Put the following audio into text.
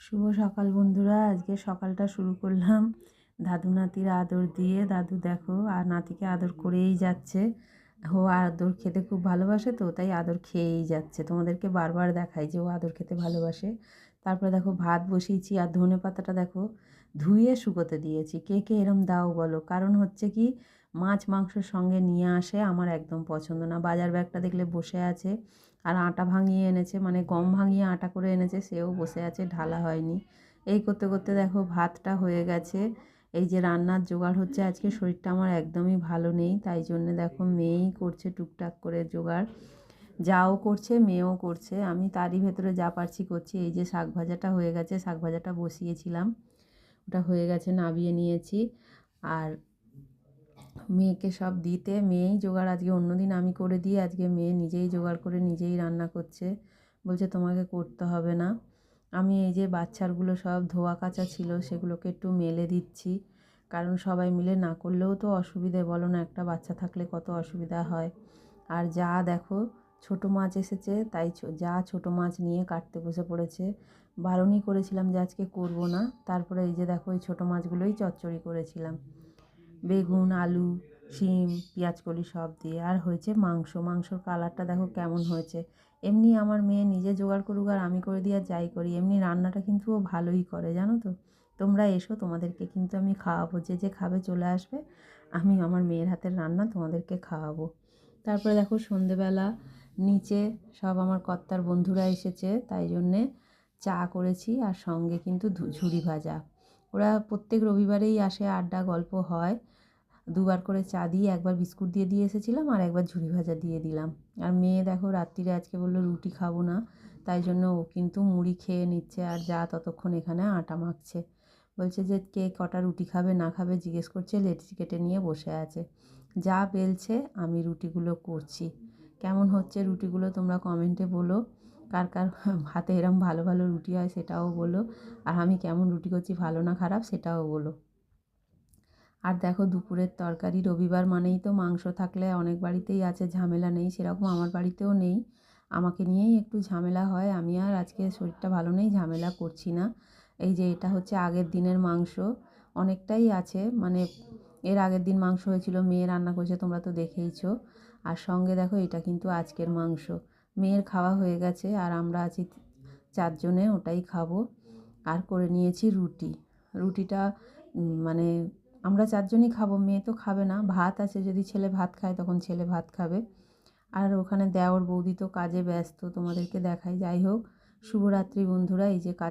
শুভ সকাল বন্ধুরা, আজকে সকালটা শুরু করলাম দাদু নাতির আদর দিয়ে। দাদু দেখো, আর নাতিকে আদর করেই যাচ্ছে। ও আদর খেতে খুব ভালোবাসে তো, তাই আদর খেয়েই যাচ্ছে। তোমাদেরকে বারবার দেখাই যে ও আদর খেতে ভালোবাসে। তারপরে দেখো ভাত বসিয়েছি, আর ধনে পাতাটা দেখো ধুয়ে শুকোতে দিয়েছি। কে কে এরম দাও বলো? কারণ হচ্ছে কি মাছ মাংসর সঙ্গে নিয়ে আসে, আমার একদম পছন্দ না। বাজার ব্যাগটা দেখলে বসে আছে আর আটা ভাঙিয়ে এনেছে মানে গম ভাঙিয়ে আটা করে এনেছে, সেও বসে আছে, ঢালা হয়নি। এই করতে করতে দেখো ভাতটা হয়ে গেছে। এই যে রান্নার জোগাড় হচ্ছে, আজকে শরীরটা আমার একদমই ভালো নেই, তাই জন্যে দেখো মেয়েই করছে টুকটাক করে জোগাড়। যাও করছে, মেয়েও করছে, আমি তারই ভেতরে যা পারছি করছি। এই যে শাক ভাজাটা হয়ে গেছে, শাক ভাজাটা বসিয়েছিলাম। ওটা হয়ে গেছে, নাবিয়ে নিয়েছি। আর মেয়েকে সব দিতে। মেয়েই জোগাড়। আজকে অন্যদিন আমি করে দিই। আজকে মেয়ে নিজেই জোগাড় করে নিজেই রান্না করছে। বলছে, তোমাকে করতে হবে না। আমি এই যে বাচ্চারগুলো সব ধোয়া কাচা ছিল, সেগুলোকে একটু মেলে দিচ্ছি। কারণ সবাই মিলে না করলেও তো অসুবিধে। বলো না, একটা বাচ্চা থাকলে কত অসুবিধা হয়। আর যা দেখো, ছোটো মাছ এসেছে, তাই যা ছোটো মাছ নিয়ে কাটতে বসে পড়েছে। বারণই করেছিলাম যে আজকে করব না। তারপরে এই যে দেখো, এই ছোটো মাছগুলোই চচ্চড়ি করেছিলাম। বেগুন, আলু, শিম, পেঁয়াজকলি সব দিয়ে। আর হয়েছে মাংস। মাংসর কালারটা দেখো কেমন হয়েছে। এমনি আমার মেয়ে নিজে জোগাড় করুক আর আমি করে দিয়ে যাই করি। এমনি রান্নাটা কিন্তু ও ভালোই করে, জানো তো? তোমরা এসো, তোমাদেরকে কিন্তু আমি খাওয়াবো। যে যে খাবে চলে আসবে, আমি আমার মেয়ের হাতের রান্না তোমাদেরকে খাওয়াবো। তারপরে দেখো সন্ধেবেলা, নিচে সব আমার কর্তার বন্ধুরা এসেছে, তাই জন্যে চা করেছি। আর সঙ্গে কিন্তু ঝুড়ি ভাজা। ওরা প্রত্যেক রবিবারেই আসে, আড্ডা, গল্প হয়। দুবার করে চা দিয়ে একবার বিস্কুট দিয়ে দিয়ে এসেছিলাম আর একবার ঝুড়ি ভাজা দিয়ে দিলাম। আর মেয়ে দেখো রাত্রিরে আজকে বলল রুটি খাব না, তাই জন্য ও কিন্তু মুড়ি খেয়ে নিচ্ছে আর যা ততক্ষণ এখানে আটা মাখছে। বলছে যে, কে কটা রুটি খাবে, না খাবে? জিজ্ঞেস করছে লেটসি কেটে নিয়ে বসে আছে। যা বেলছে, আমি রুটিগুলো করছি। কেমন হচ্ছে রুটিগুলো, তোমরা কমেন্টে বলো। কার কার হাতে এরম ভালো ভালো রুটি হয় সেটাও বলো। আর আমি কেমন রুটি করছি ভালো না খারাপ সেটাও বলো। আর দেখো দুপুরের তরকারি রবিবার মানেই তো মাংস থাকলে অনেক বাড়িতেই আছে, ঝামেলা নেই, সেরকম আমার বাড়িতেও নেই। আমাকে নিয়েই একটু ঝামেলা হয়, আমি আর আজকে শরীরটা ভালো নেই, ঝামেলা করছি না। এই যে এটা হচ্ছে আগের দিনের মাংস, অনেকটাই আছে মানে এর আগের দিন মাংস হয়েছিল, মেয়ে রান্না করেছে, তোমরা তো দেখেইছো। আর সঙ্গে দেখো এটা কিন্তু আজকের মাংস। মেয়ের খাওয়া হয়ে গেছে আর আমরা আছি চারজনে, ওটাই খাব। আর করে নিয়েছি রুটি। রুটিটা মানে আমরা চারজনই খাব, মেয়ে তো খাবে না। ভাত আছে, যদি ছেলে ভাত খায় তখন ছেলে ভাত খাবে। আর ওখানে দেওর বৌদি তো কাজে ব্যস্ত, তোমাদেরকে দেখাই। যাই হোক, শুভরাত্রি বন্ধুরা, এই যে